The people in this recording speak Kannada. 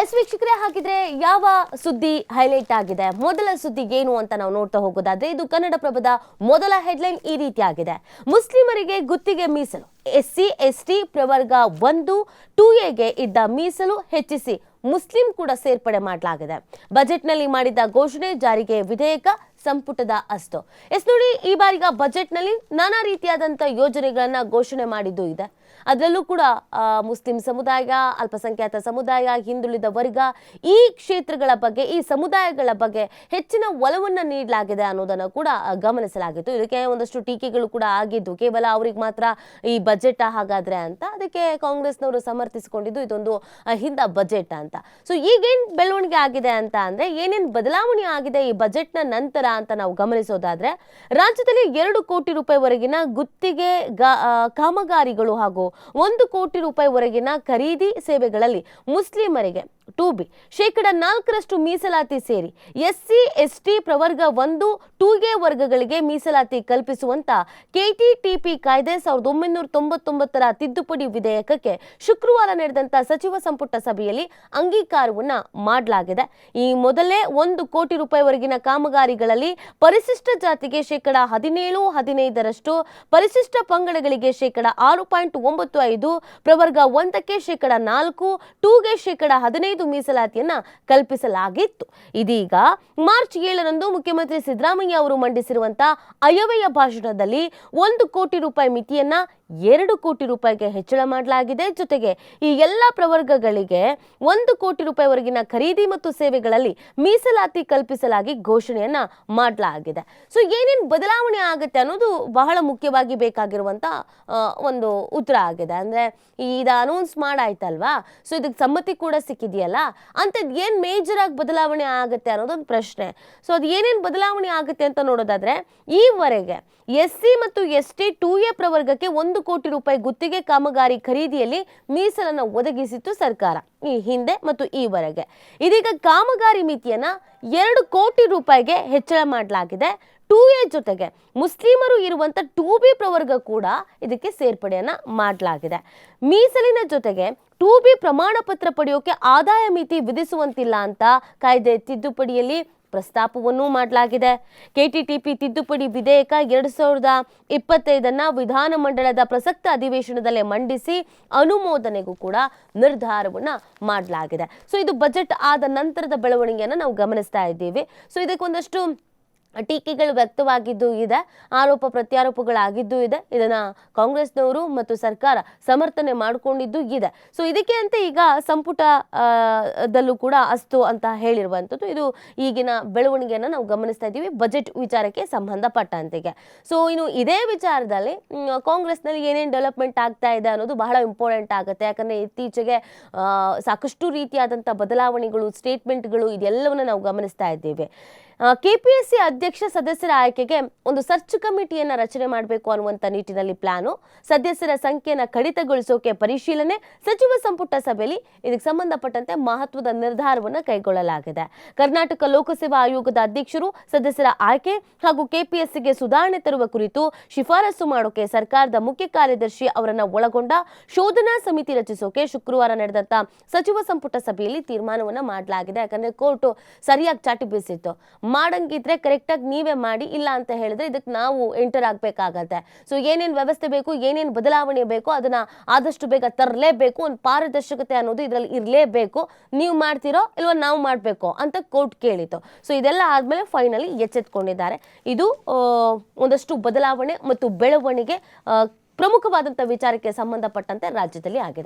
ಎಸ್ ವೀಕ್ಷಕರೇ ಹಾಗಿದ್ರೆ ಯಾವ ಸುದ್ದಿ ಹೈಲೈಟ್ ಆಗಿದೆ? ಮೊದಲ ಸುದ್ದಿ ಏನು ಅಂತ ನಾವು ನೋಡ್ತಾ ಹೋಗೋದಾದ್ರೆ, ಇದು ಕನ್ನಡಪ್ರಭದ ಮೊದಲ ಹೆಡ್ಲೈನ್ ಈ ರೀತಿ ಆಗಿದೆ ಮುಸ್ಲಿಮರಿಗೆ ಗುತ್ತಿಗೆ ಮೀಸಲು. ಎಸ್ಸಿ, ಎಸ್ಟಿ ಪ್ರವರ್ಗ ಒಂದು, ಟೂ ಎಗೆ ಇದ್ದ ಮೀಸಲು ಹೆಚ್ಚಿಸಿ ಮುಸ್ಲಿಂ ಕೂಡ ಸೇರ್ಪಡೆ ಮಾಡಲಾಗಿದೆ. ಬಜೆಟ್ನಲ್ಲಿ ಮಾಡಿದ ಘೋಷಣೆ ಜಾರಿಗೆ ವಿಧೇಯಕ ಸಂಪುಟದ ಅಸ್ತು. ಎಸ್ ನೋಡಿ, ಈ ಬಾರಿಗ ಬಜೆಟ್ನಲ್ಲಿ ನಾನಾ ರೀತಿಯಾದಂಥ ಯೋಜನೆಗಳನ್ನ ಘೋಷಣೆ ಮಾಡಿದ್ದು ಇದೆ. ಅದರಲ್ಲೂ ಕೂಡ ಮುಸ್ಲಿಂ ಸಮುದಾಯ, ಅಲ್ಪಸಂಖ್ಯಾತ ಸಮುದಾಯ, ಹಿಂದುಳಿದ ವರ್ಗ, ಈ ಕ್ಷೇತ್ರಗಳ ಬಗ್ಗೆ, ಈ ಸಮುದಾಯಗಳ ಬಗ್ಗೆ ಹೆಚ್ಚಿನ ಒಲವನ್ನು ನೀಡಲಾಗಿದೆ ಅನ್ನೋದನ್ನು ಕೂಡ ಗಮನಿಸಲಾಗಿತ್ತು. ಇದಕ್ಕೆ ಒಂದಷ್ಟು ಟೀಕೆಗಳು ಕೂಡ ಆಗಿದ್ದು, ಕೇವಲ ಅವ್ರಿಗೆ ಮಾತ್ರ ಈ ಬಜೆಟ್ ಹಾಗಾದ್ರೆ ಅಂತ, ಅದಕ್ಕೆ ಕಾಂಗ್ರೆಸ್ನವರು ಸಮರ್ಥಿಸಿಕೊಂಡಿದ್ದು ಇದೊಂದು ಹಿಂದ ಬಜೆಟ್ ಅಂತ. ಸೊ, ಈಗೇನ್ ಬೆಳವಣಿಗೆ ಆಗಿದೆ ಅಂತ ಅಂದ್ರೆ, ಏನೇನು ಬದಲಾವಣೆ ಆಗಿದೆ ಈ ಬಜೆಟ್ನ ನಂತರ ಅಂತ ನಾವು ಗಮನಿಸೋದಾದ್ರೆ, ರಾಜ್ಯದಲ್ಲಿ ಎರಡು ಕೋಟಿ ರೂಪಾಯಿವರೆಗಿನ ಗುತ್ತಿಗೆ ಕಾಮಗಾರಿಗಳು ಹಾಗೂ ಒಂದು ಕೋಟಿ ರೂಪಾಯಿವರೆಗಿನ ಖರೀದಿ ಸೇವೆಗಳಲ್ಲಿ ಮುಸ್ಲಿಮರಿಗೆ ಟೂ ಬಿ ಶೇಕಡ ನಾಲ್ಕರಷ್ಟು ಮೀಸಲಾತಿ ಸೇರಿ ಎಸ್ಸಿ, ಎಸ್ಟಿ ಪ್ರವರ್ಗ ಒಂದು ಟೂ ಎ ವರ್ಗಗಳಿಗೆ ಮೀಸಲಾತಿ ಕಲ್ಪಿಸುವಂತ ಕೆಟಿಟಿಪಿ ಕಾಯ್ದೆ ಸಾವಿರದ ಒಂಬೈನೂರ ತೊಂಬತ್ತೊಂಬತ್ತರ ತಿದ್ದುಪಡಿ ವಿಧೇಯಕಕ್ಕೆ ಶುಕ್ರವಾರ ನಡೆದಂತ ಸಚಿವ ಸಂಪುಟ ಸಭೆಯಲ್ಲಿ ಅಂಗೀಕಾರವನ್ನ ಮಾಡಲಾಗಿದೆ. ಈ ಮೊದಲೇ ಒಂದು ಕೋಟಿ ರೂಪಾಯಿವರೆಗಿನ ಕಾಮಗಾರಿಗಳಲ್ಲಿ ಪರಿಶಿಷ್ಟ ಜಾತಿಗೆ ಶೇಕಡ ಹದಿನೇಳು, ಹದಿನೈದರಷ್ಟು, ಪರಿಶಿಷ್ಟ ಪಂಗಡಗಳಿಗೆ ಶೇಕಡ ಆರು ಪಾಯಿಂಟ್ ಒಂಬತ್ತು ಐದು, ಪ್ರವರ್ಗ ಒಂದಕ್ಕೆ ಶೇಕಡ ನಾಲ್ಕು, ಟೂಗೆ ಶೇಕಡ ಹದಿನೈದು ಮೀಸಲಾತಿಯನ್ನ ಕಲ್ಪಿಸಲಾಗಿತ್ತು. ಇದೀಗ ಮಾರ್ಚ್ ಏಳರಂದು ಮುಖ್ಯಮಂತ್ರಿ ಸಿದ್ದರಾಮಯ್ಯ ಅವರು ಮಂಡಿಸಿರುವಂತಹ ಅಯವ್ಯಯ ಭಾಷಣದಲ್ಲಿ ಒಂದು ಕೋಟಿ ರೂಪಾಯಿ ಮಿತಿಯನ್ನ ಎರಡು ಕೋಟಿ ರೂಪಾಯಿಗೆ ಹೆಚ್ಚಳ ಮಾಡಲಾಗಿದೆ. ಜೊತೆಗೆ ಈ ಎಲ್ಲ ಪ್ರವರ್ಗಗಳಿಗೆ ಒಂದು ಕೋಟಿ ರೂಪಾಯಿವರೆಗಿನ ಖರೀದಿ ಮತ್ತು ಸೇವೆಗಳಲ್ಲಿ ಮೀಸಲಾತಿ ಕಲ್ಪಿಸಲಾಗಿ ಘೋಷಣೆಯನ್ನ ಮಾಡಲಾಗಿದೆ. ಸೊ ಏನೇನು ಬದಲಾವಣೆ ಆಗುತ್ತೆ ಅನ್ನೋದು ಬಹಳ ಮುಖ್ಯವಾಗಿ ಬೇಕಾಗಿರುವಂತ ಒಂದು ಉತ್ತರ ಆಗಿದೆ. ಅಂದ್ರೆ ಇದು ಅನೌನ್ಸ್ ಮಾಡಾಯ್ತಲ್ವಾ? ಸೊ ಇದಕ್ಕೆ ಸಮ್ಮತಿ ಕೂಡ ಸಿಕ್ಕಿದೆಯಲ್ಲ? ಅಂಥದ್ದು ಏನು ಮೇಜರ್ ಆಗಿ ಬದಲಾವಣೆ ಆಗುತ್ತೆ ಅನ್ನೋದೊಂದು ಪ್ರಶ್ನೆ. ಸೊ ಅದು ಏನೇನು ಬದಲಾವಣೆ ಆಗುತ್ತೆ ಅಂತ ನೋಡೋದಾದ್ರೆ, ಈವರೆಗೆ ಎಸ್ ಸಿ ಮತ್ತು ಎಸ್ ಟಿ ಟೂ ಎ ಪ್ರವರ್ಗಕ್ಕೆ ಒಂದು ಕೋಟಿ ರೂಪಾಯಿ ಗುತ್ತಿಗೆ ಕಾಮಗಾರಿ ಖರೀದಿಯಲ್ಲಿ ಮೀಸಲನ್ನು ಒದಗಿಸಿತ್ತು ಸರ್ಕಾರ, ಈ ಹಿಂದೆ ಮತ್ತು ಈವರೆಗೆ. ಇದೀಗ ಕಾಮಗಾರಿ ಮಿತಿಯನ್ನ ಎರಡು ಕೋಟಿ ರೂಪಾಯಿಗೆ ಹೆಚ್ಚಳ ಮಾಡಲಾಗಿದೆ. ಟೂ ಎ ಜೊತೆಗೆ ಮುಸ್ಲಿಮರು ಇರುವಂತ ಟೂ ಬಿ ಪ್ರವರ್ಗ ಕೂಡ ಇದಕ್ಕೆ ಸೇರ್ಪಡೆಯನ್ನ ಮಾಡಲಾಗಿದೆ. ಮೀಸಲಿನ ಜೊತೆಗೆ ಟೂ ಬಿ ಪ್ರಮಾಣ ಪತ್ರ ಪಡೆಯೋಕೆ ಆದಾಯ ಮಿತಿ ವಿಧಿಸುವಂತಿಲ್ಲ ಅಂತ ಕಾಯ್ದೆ ತಿದ್ದುಪಡಿಯಲ್ಲಿ ಪ್ರಸ್ತಾಪವನ್ನೂ ಮಾಡಲಾಗಿದೆ. ಕೆಟಿಟಿಪಿ ತಿದ್ದುಪಡಿ ವಿಧೇಯಕ ಎರಡು ಸಾವಿರದ ಇಪ್ಪತ್ತೈದನ್ನ ವಿಧಾನಮಂಡಲದ ಪ್ರಸಕ್ತ ಅಧಿವೇಶನದಲ್ಲೇ ಮಂಡಿಸಿ ಅನುಮೋದನೆಗೂ ಕೂಡ ನಿರ್ಧಾರವನ್ನು ಮಾಡಲಾಗಿದೆ. ಸೊ ಇದು ಬಜೆಟ್ ಆದ ನಂತರದ ಬೆಳವಣಿಗೆಯನ್ನು ನಾವು ಗಮನಿಸ್ತಾ ಇದ್ದೀವಿ. ಸೊ ಇದಕ್ಕೊಂದಷ್ಟು ಟೀಕೆಗಳು ವ್ಯಕ್ತವಾಗಿದ್ದು ಇದೆ, ಆರೋಪ ಪ್ರತ್ಯಾರೋಪಗಳಾಗಿದ್ದು ಇದೆ. ಇದನ್ನ ಕಾಂಗ್ರೆಸ್ನವರು ಮತ್ತು ಸರ್ಕಾರ ಸಮರ್ಥನೆ ಮಾಡಿಕೊಂಡಿದ್ದು ಇದೆ. ಸೊ ಇದಕ್ಕೆ ಅಂತ ಈಗ ಸಂಪುಟ ದಲ್ಲೂ ಕೂಡ ಅಸ್ತು ಅಂತ ಹೇಳಿರುವಂಥದ್ದು. ಇದು ಈಗಿನ ಬೆಳವಣಿಗೆಯನ್ನು ನಾವು ಗಮನಿಸ್ತಾ ಇದ್ದೀವಿ, ಬಜೆಟ್ ವಿಚಾರಕ್ಕೆ ಸಂಬಂಧಪಟ್ಟಂತೆಗೆ ಸೊ ಇನ್ನು ಇದೇ ವಿಚಾರದಲ್ಲಿ ಕಾಂಗ್ರೆಸ್ನಲ್ಲಿ ಏನೇನು ಡೆವಲಪ್ಮೆಂಟ್ ಆಗ್ತಾ ಇದೆ ಅನ್ನೋದು ಬಹಳ ಇಂಪಾರ್ಟೆಂಟ್ ಆಗುತ್ತೆ. ಯಾಕಂದರೆ ಇತ್ತೀಚೆಗೆ ಸಾಕಷ್ಟು ರೀತಿಯಾದಂಥ ಬದಲಾವಣೆಗಳು, ಸ್ಟೇಟ್ಮೆಂಟ್ಗಳು ಇದೆಲ್ಲವನ್ನು ನಾವು ಗಮನಿಸ್ತಾ ಇದ್ದೇವೆ. ಕೆಪಿಎಸ್ಸಿ ಅಧ್ಯಕ್ಷ ಸದಸ್ಯರ ಆಯ್ಕೆಗೆ ಒಂದು ಸರ್ಚ್ ಕಮಿಟಿಯನ್ನು ರಚನೆ ಮಾಡಬೇಕು ಅನ್ನುವಂಥ ನಿಟ್ಟಿನಲ್ಲಿ ಪ್ಲಾನು. ಸದಸ್ಯರ ಸಂಖ್ಯೆಯನ್ನು ಕಡಿತಗೊಳಿಸೋಕೆ ಪರಿಶೀಲನೆ, ಸಚಿವ ಸಂಪುಟ ಸಭೆಯಲ್ಲಿ ಇದಕ್ಕೆ ಸಂಬಂಧಪಟ್ಟಂತೆ ಮಹತ್ವದ ನಿರ್ಧಾರವನ್ನು ಕೈಗೊಳ್ಳಲಾಗಿದೆ. ಕರ್ನಾಟಕ ಲೋಕಸೇವಾ ಆಯೋಗದ ಅಧ್ಯಕ್ಷರು ಸದಸ್ಯರ ಆಯ್ಕೆ ಹಾಗೂ ಕೆಪಿಎಸ್ಸಿಗೆ ಸುಧಾರಣೆ ತರುವ ಕುರಿತು ಶಿಫಾರಸು ಮಾಡೋಕೆ ಸರ್ಕಾರದ ಮುಖ್ಯ ಕಾರ್ಯದರ್ಶಿ ಅವರನ್ನ ಒಳಗೊಂಡ ಶೋಧನಾ ಸಮಿತಿ ರಚಿಸೋಕೆ ಶುಕ್ರವಾರ ನಡೆದಂತ ಸಚಿವ ಸಂಪುಟ ಸಭೆಯಲ್ಲಿ ತೀರ್ಮಾನವನ್ನು ಮಾಡಲಾಗಿದೆ. ಯಾಕಂದ್ರೆ ಕೋರ್ಟ್ ಸರಿಯಾಗಿ ಚಾಟಿ ಬೀಸಿತ್ತು. ಮಾಡಂಗಿದ್ರೆ ಕರೆಕ್ಟಾಗಿ ನೀವೇ ಮಾಡಿ, ಇಲ್ಲ ಅಂತ ಹೇಳಿದ್ರೆ ಇದಕ್ಕೆ ನಾವು ಎಂಟರ್ ಆಗಬೇಕಾಗತ್ತೆ. ಸೊ ಏನೇನು ವ್ಯವಸ್ಥೆ ಬೇಕು, ಏನೇನು ಬದಲಾವಣೆ ಬೇಕು ಅದನ್ನ ಆದಷ್ಟು ಬೇಗ ತರಲೇಬೇಕು, ಒಂದು ಪಾರದರ್ಶಕತೆ ಅನ್ನೋದು ಇದರಲ್ಲಿ ಇರಲೇಬೇಕು. ನೀವು ಮಾಡ್ತಿರೋ ಇಲ್ವಾ ನಾವು ಮಾಡಬೇಕು ಅಂತ ಕೋರ್ಟ್ ಕೇಳಿತು ಸೊ ಇದೆಲ್ಲ ಆದಮೇಲೆ ಫೈನಲಿ ಎಚ್ಚೆತ್ಕೊಂಡಿದ್ದಾರೆ. ಇದು ಒಂದಷ್ಟು ಬದಲಾವಣೆ ಮತ್ತು ಬೆಳವಣಿಗೆ ಪ್ರಮುಖವಾದಂಥ ವಿಚಾರಕ್ಕೆ ಸಂಬಂಧಪಟ್ಟಂತೆ ರಾಜ್ಯದಲ್ಲಿ ಆಗಿದೆ.